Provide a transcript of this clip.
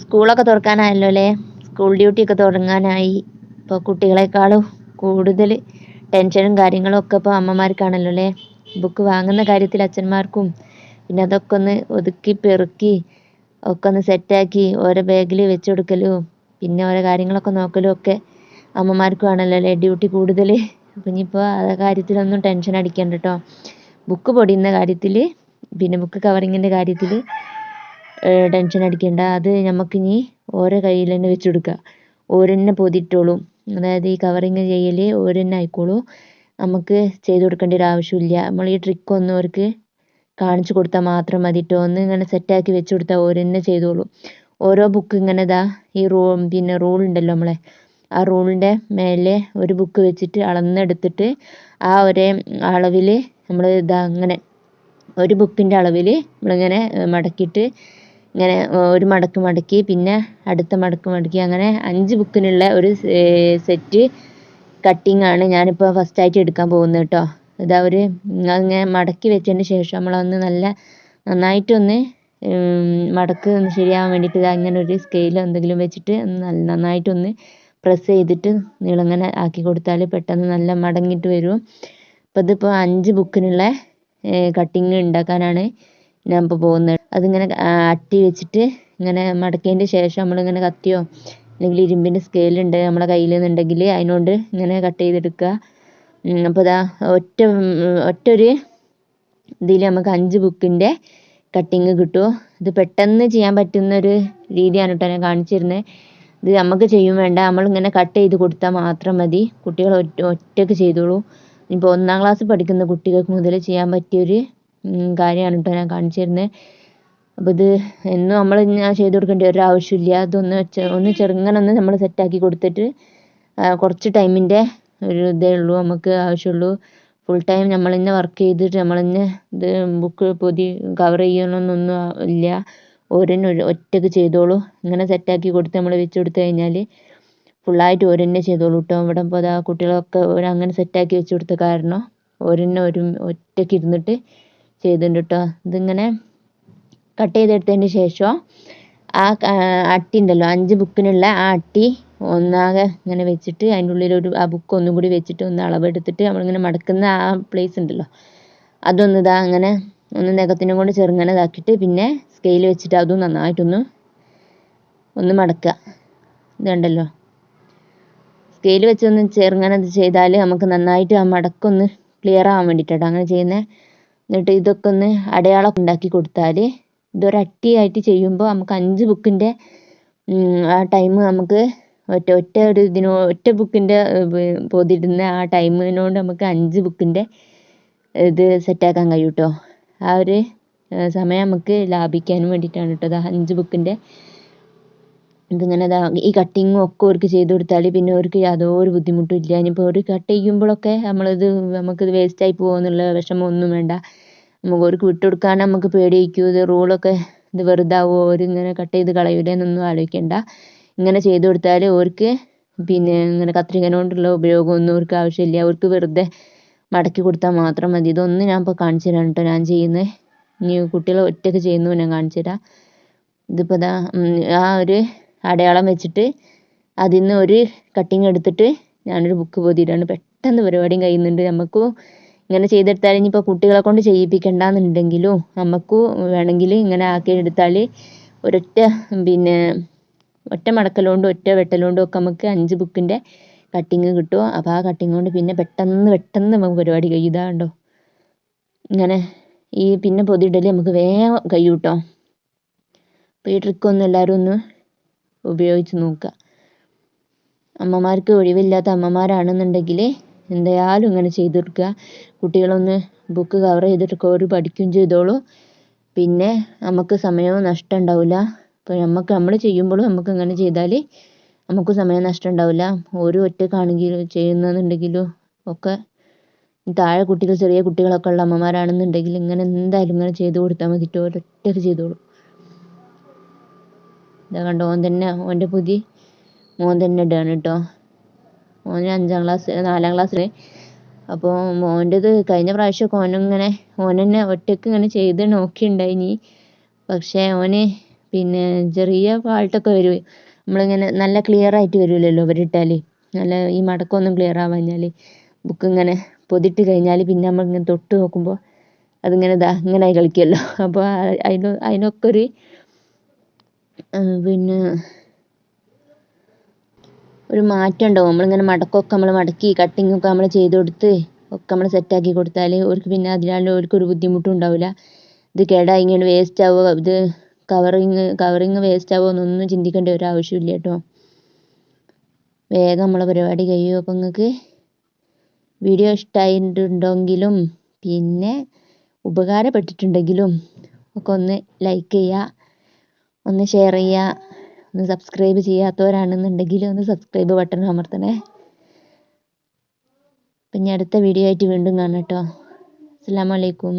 സ്കൂളൊക്കെ തുറക്കാനായല്ലോ അല്ലേ സ്കൂൾ ഡ്യൂട്ടിയൊക്കെ തുടങ്ങാനായി. ഇപ്പോൾ കുട്ടികളെക്കാളും കൂടുതൽ ടെൻഷനും കാര്യങ്ങളും ഒക്കെ ഇപ്പോൾ അമ്മമാർക്കാണല്ലോ അല്ലേ ബുക്ക് വാങ്ങുന്ന കാര്യത്തിൽ അച്ഛന്മാർക്കും പിന്നെ അതൊക്കെ ഒന്ന് ഒതുക്കി പെറുക്കി ഒക്കെ ഒന്ന് സെറ്റാക്കി ഓരോ ബാഗിൽ വെച്ച് കൊടുക്കലും പിന്നെ ഓരോ കാര്യങ്ങളൊക്കെ നോക്കലും ഒക്കെ അമ്മമാർക്കും ആണല്ലോ അല്ലേ ഡ്യൂട്ടി കൂടുതൽ. അപ്പം ഇനിയിപ്പോൾ ആ കാര്യത്തിലൊന്നും ടെൻഷൻ അടിക്കണ്ട കേട്ടോ. ബുക്ക് പൊടിയുന്ന കാര്യത്തിൽ പിന്നെ ബുക്ക് കവറിങ്ങിന്റെ കാര്യത്തിൽ ടെൻഷൻ അടിക്കണ്ട. അത് നമുക്കിനി ഓരോ കയ്യിൽ തന്നെ വെച്ച് കൊടുക്കുക ഓര് തന്നെ അതായത് ഈ കവറിങ് ചെയ്യൽ ഓര് ആയിക്കോളൂ. നമുക്ക് ചെയ്ത് കൊടുക്കേണ്ട ഒരു ആവശ്യമില്ല. നമ്മൾ ഈ ട്രിക്കൊന്നും അവർക്ക് കാണിച്ചു കൊടുത്താൽ മാത്രം മതി കേട്ടോ ഒന്ന് ഇങ്ങനെ സെറ്റാക്കി വെച്ച് കൊടുത്താൽ ഓര് ചെയ്തോളും. ഓരോ ബുക്ക് ഇങ്ങനെ ഇതാ ഈ റൂ പിന്നെ റൂൾ ഉണ്ടല്ലോ നമ്മളെ. ആ റൂളിന്റെ മേലെ ഒരു ബുക്ക് വെച്ചിട്ട് അളന്നെടുത്തിട്ട് ആ ഒരേ അളവിൽ നമ്മൾ ഇതാ അങ്ങനെ ഒരു ബുക്കിന്റെ അളവിൽ നമ്മളിങ്ങനെ മടക്കിയിട്ട് ഇങ്ങനെ ഒരു മടക്ക് മടക്കി പിന്നെ അടുത്ത മടക്ക് മടക്കി അങ്ങനെ അഞ്ച് ബുക്കിനുള്ള ഒരു സെറ്റ് കട്ടിംഗ് ആണ് ഞാനിപ്പോൾ ഫസ്റ്റായിട്ട് എടുക്കാൻ പോകുന്നത് കേട്ടോ. ഇതാ ഒരു അങ്ങനെ മടക്കി വെച്ചതിന് ശേഷം നമ്മളൊന്ന് നല്ല നന്നായിട്ടൊന്ന് മടക്ക് ഒന്ന് ശരിയാവാൻ വേണ്ടിയിട്ട് ഇതാ ഇങ്ങനെ ഒരു സ്കെയിലോ എന്തെങ്കിലും വെച്ചിട്ട് നന്നായിട്ടൊന്ന് പ്രസ് ചെയ്തിട്ട് നീളങ്ങനെ ആക്കി കൊടുത്താൽ പെട്ടെന്ന് നല്ല മടങ്ങിയിട്ട് വരും. അപ്പോൾ ഇതിപ്പോൾ അഞ്ച് ബുക്കിനുള്ള കട്ടിങ് ഉണ്ടാക്കാനാണ് ഞാൻ ഇപ്പോൾ പോകുന്നത് അതിങ്ങനെ അട്ടി വെച്ചിട്ട് ഇങ്ങനെ മടക്കിയതിന്റെ ശേഷം നമ്മളിങ്ങനെ കത്തിയോ അല്ലെങ്കിൽ ഇരുമ്പിന്റെ സ്കെയിലുണ്ട് നമ്മുടെ കയ്യിൽ എന്നുണ്ടെങ്കിൽ അതിനോണ്ട് ഇങ്ങനെ കട്ട് ചെയ്തെടുക്കുക അപ്പോൾ ഇതാ ഒറ്റ ഒറ്റ ഒരു ഇതിൽ നമുക്ക് അഞ്ച് ബുക്കിന്റെ കട്ടിങ് കിട്ടും. ഇത് പെട്ടെന്ന് ചെയ്യാൻ പറ്റുന്ന ഒരു രീതിയാണ് കേട്ടോ ഞാൻ കാണിച്ചിരുന്നത് ഇത് നമുക്ക് ചെയ്യും വേണ്ട. നമ്മൾ ഇങ്ങനെ കട്ട് ചെയ്ത് കൊടുത്താൽ മാത്രം മതി. കുട്ടികൾ ഒറ്റ ഒറ്റയ്ക്ക് ചെയ്തോളൂ. ഇപ്പോൾ ഒന്നാം ക്ലാസ് പഠിക്കുന്ന കുട്ടികൾക്ക് മുതൽ ചെയ്യാൻ പറ്റിയൊരു കാര്യമാണ് കേട്ടോ ഞാൻ കാണിച്ചു തരുന്നത് അപ്പോൾ ഇത് എന്നും നമ്മൾ ഞാൻ ചെയ്ത് കൊടുക്കേണ്ട ഒരു ആവശ്യമില്ല. അതൊന്ന് ഒന്ന് ചെറുങ്ങനെ ഒന്ന് നമ്മൾ സെറ്റാക്കി കൊടുത്തിട്ട് കുറച്ച് ടൈമിന്റെ ഒരു ഇതേ ഉള്ളൂ. നമുക്ക് ആവശ്യമുള്ളൂ. ഫുൾ ടൈം നമ്മൾ തന്നെ വർക്ക് ചെയ്തിട്ട് നമ്മൾ തന്നെ ഇത് ബുക്ക് പൊതി കവർ ചെയ്യണമെന്നൊന്നും ഇല്ല. ഓര് തന്നെ ഒറ്റയ്ക്ക് ചെയ്തോളൂ. ഇങ്ങനെ സെറ്റാക്കി കൊടുത്ത് നമ്മൾ വെച്ച് കൊടുത്തു കഴിഞ്ഞാൽ ഫുള്ളായിട്ട് ഓര് തന്നെ ചെയ്തോളൂ കേട്ടോ ഇവിടെ ഇപ്പോൾ കുട്ടികളൊക്കെ അങ്ങനെ സെറ്റാക്കി വെച്ച് കൊടുത്ത കാരണം ഓര് തന്നെ ഒരു ഒറ്റയ്ക്ക് ഇരുന്നിട്ട് ചെയ്തിട്ടുണ്ട് കേട്ടോ ഇതിങ്ങനെ കട്ട് ചെയ്തെടുത്തതിന് ശേഷം ആ അട്ടി ഉണ്ടല്ലോ അഞ്ച് ബുക്കിനുള്ള ആ അട്ടി ഒന്നാകെ ഇങ്ങനെ വെച്ചിട്ട് അതിന്റെ ഉള്ളിലൊരു ആ ബുക്ക് ഒന്നും കൂടി വെച്ചിട്ട് ഒന്ന് അളവെടുത്തിട്ട് നമ്മളിങ്ങനെ മടക്കുന്ന ആ പ്ലേസ് ഉണ്ടല്ലോ. അതൊന്ന് ഇതാ അങ്ങനെ ഒന്ന് നഖത്തിനും കൊണ്ട് ചെറുങ്ങനെ ഇതാക്കിയിട്ട് പിന്നെ സ്കെയിൽ വെച്ചിട്ട് അതും നന്നായിട്ടൊന്ന് ഒന്ന് മടക്കുക. ഇതുണ്ടല്ലോ സ്കെയിൽ വെച്ചൊന്ന് ചെറുങ്ങനെ ഇത് ചെയ്താൽ നമുക്ക് നന്നായിട്ട് ആ മടക്കൊന്ന് ക്ലിയർ ആവാൻ വേണ്ടിയിട്ടാണ് അങ്ങനെ ചെയ്യുന്നത് എന്നിട്ട് ഇതൊക്കെ ഒന്ന് അടയാളം ഉണ്ടാക്കി കൊടുത്താൽ ഇതൊരട്ടിയായിട്ട് ചെയ്യുമ്പോൾ നമുക്ക് അഞ്ച് ബുക്കിന്റെ ആ ടൈം നമുക്ക് ഒറ്റ ഒറ്റ ഒരു ഇതിനോ ഒറ്റ ബുക്കിന്റെ പൊതിയിടുന്ന ആ ടൈമിനോട് നമുക്ക് അഞ്ച് ബുക്കിന്റെ ഇത് സെറ്റാക്കാൻ കഴിയും കേട്ടോ ആ ഒരു സമയം നമുക്ക് ലാഭിക്കാനും വേണ്ടിയിട്ടാണ് കേട്ടോ അത് അഞ്ച് ബുക്കിന്റെ ഇതിങ്ങനെ ഇതാ ഈ കട്ടിങ്ങും ഒക്കെ ഓർക്ക് ചെയ്ത് കൊടുത്താൽ പിന്നെ ഓർക്ക് യാതൊരു ബുദ്ധിമുട്ടും ഇല്ല. ഇനിയിപ്പോൾ അവർ കട്ട് ചെയ്യുമ്പോഴൊക്കെ നമ്മളിത് നമുക്കിത് വേസ്റ്റായി പോകുമെന്നുള്ള വിഷമമൊന്നും വേണ്ട. നമുക്ക് ഓർക്ക് വിട്ട് കൊടുക്കാൻ നമുക്ക് പേടിയായിരിക്കും. ഇത് റൂളൊക്കെ ഇത് വെറുതാവുമോ ഓരിങ്ങനെ കട്ട് ചെയ്ത് കളയൂലേ എന്നൊന്നും ആലോചിക്കണ്ട. ഇങ്ങനെ ചെയ്ത് കൊടുത്താൽ ഓർക്ക് പിന്നെ ഇങ്ങനെ കത്രിക കൊണ്ടുള്ള ഉപയോഗമൊന്നും ഓർക്ക് ആവശ്യമില്ല. ഓർക്ക് വെറുതെ മടക്കി കൊടുത്താൽ മാത്രം മതി. ഇതൊന്നും ഞാൻ ഇപ്പോൾ കാണിച്ചു തരാം കേട്ടോ. ഞാൻ ചെയ്യുന്നത് ഇനി കുട്ടികൾ ഒറ്റയ്ക്ക് ചെയ്യുന്നു ഞാൻ കാണിച്ചു തരാം. ഇതിപ്പോൾ ദാ ആ ഒരു അടയാളം വെച്ചിട്ട് അതിൽ നിന്ന് ഒരു കട്ടിങ് എടുത്തിട്ട് ഞാനൊരു ബുക്ക് പൊതിയിടാണ്. പെട്ടെന്ന് പരിപാടിയും കഴിയുന്നുണ്ട്. നമുക്കും ഇങ്ങനെ ചെയ്തെടുത്താൽ ഇനിയിപ്പോൾ കുട്ടികളെ കൊണ്ട് ചെയ്യിപ്പിക്കണ്ടെന്നുണ്ടെങ്കിലും നമുക്ക് വേണമെങ്കിൽ ഇങ്ങനെ ആക്കി എടുത്താൽ ഒരൊറ്റ പിന്നെ ഒറ്റ മടക്കലുകൊണ്ടും ഒറ്റ വെട്ടലുകൊണ്ടും ഒക്കെ നമുക്ക് അഞ്ച് ബുക്കിന്റെ കട്ടിങ് കിട്ടും അപ്പോൾ ആ കട്ടിങ് കൊണ്ട് പിന്നെ പെട്ടെന്ന് പെട്ടെന്ന് നമുക്ക് പരിപാടി കഴിയും. ഇതാ കണ്ടോ? ഇങ്ങനെ ഈ പിന്നെ പൊതിയിടൽ നമുക്ക് വേഗം കഴിയും കേട്ടോ അപ്പോൾ ഈ ട്രിക്കൊന്ന് എല്ലാവരും ഒന്ന് ഉപയോഗിച്ച് നോക്കുക. അമ്മമാർക്ക് ഒഴിവില്ലാത്ത അമ്മമാരാണെന്നുണ്ടെങ്കിൽ എന്തായാലും ഇങ്ങനെ ചെയ്ത് കൊടുക്കുക. കുട്ടികളൊന്ന് ബുക്ക് കവർ ചെയ്തിട്ട് അവർ പഠിക്കുകയും ചെയ്തോളൂ. പിന്നെ നമുക്ക് സമയവും നഷ്ടം ഉണ്ടാവില്ല. ഇപ്പോൾ നമുക്ക് നമ്മൾ ചെയ്യുമ്പോഴും നമുക്ക് ഇങ്ങനെ ചെയ്താൽ നമുക്ക് സമയം നഷ്ടം ഉണ്ടാവില്ല. ഒറ്റ ഒറ്റക്കാണെങ്കിലും ചെയ്യുന്നതെന്നുണ്ടെങ്കിലും ഒക്കെ താഴെ കുട്ടികൾ ചെറിയ കുട്ടികളൊക്കെ ഉള്ള അമ്മമാരാണെന്നുണ്ടെങ്കിൽ ഇങ്ങനെ എന്തായാലും ഇങ്ങനെ ചെയ്ത് കൊടുത്താൽ മതി. ഒറ്റയ്ക്ക് ചെയ്തോളും. ഇതാ കണ്ടോ ഓൻ തന്നെ ഓന്റെ പുതി മോൻ തന്നെ ഇടാണ് കേട്ടോ ഓന് അഞ്ചാം ക്ലാസ് നാലാം ക്ലാസ്സിൽ അപ്പോൾ മോന്റെത് കഴിഞ്ഞ പ്രാവശ്യമൊക്കെ ഓനിങ്ങനെ ഓൻ തന്നെ ഒറ്റയ്ക്ക് ഇങ്ങനെ ചെയ്ത് നോക്കിയിട്ടുണ്ടായിനി പക്ഷേ ഓന് പിന്നെ ചെറിയ ഫാൾട്ടൊക്കെ വരും നമ്മളിങ്ങനെ നല്ല ക്ലിയർ ആയിട്ട് വരില്ലല്ലോ ഇവരിട്ടാൽ നല്ല ഈ മടക്കമൊന്നും ക്ലിയർ ആവാഞ്ഞാൽ ബുക്ക് ഇങ്ങനെ പൊതിട്ട് കഴിഞ്ഞാൽ പിന്നെ നമ്മളിങ്ങനെ തൊട്ട് നോക്കുമ്പോൾ അതിങ്ങനെ ഇതാ ഇങ്ങനെ ആയി കളിക്കുമല്ലോ അപ്പോൾ അതിന് അതിനൊക്കെ ഒരു പിന്നെ ഒരു മാറ്റം ഉണ്ടാവും. നമ്മളിങ്ങനെ മടക്കമൊക്കെ നമ്മൾ മടക്കി കട്ടിങ്ങൊക്കെ നമ്മൾ ചെയ്ത് കൊടുത്ത് ഒക്കെ നമ്മൾ സെറ്റാക്കി കൊടുത്താൽ അവർക്ക് പിന്നെ അതിനാലും അവർക്കൊരു ബുദ്ധിമുട്ടും ഉണ്ടാവില്ല ഇത് കേടായി ഇങ്ങനെ വേസ്റ്റ് ആവുക ഇത് കവറിങ് കവറിങ് വേസ്റ്റ് ആവുക എന്നൊന്നും ചിന്തിക്കേണ്ട ഒരു ആവശ്യമില്ല കേട്ടോ. വേഗം നമ്മളെ പരിപാടി കഴിയും. അപ്പം നിങ്ങൾക്ക് വീഡിയോ ഇഷ്ടമായിട്ടുണ്ടെങ്കിലും പിന്നെ ഉപകാരപ്പെട്ടിട്ടുണ്ടെങ്കിലും ഒക്കെ ഒന്ന് ലൈക്ക് ചെയ്യുക. ഒന്ന് ഷെയർ ചെയ്യുക ഒന്ന് സബ്സ്ക്രൈബ് ചെയ്യാത്തവരാണെന്നുണ്ടെങ്കിൽ ഒന്ന് സബ്സ്ക്രൈബ് ബട്ടൺ അമർത്തണേ. പിന്നെ അടുത്ത വീഡിയോ ആയിട്ട് വീണ്ടും കാണാം കേട്ടോ അസ്സാം വലൈക്കും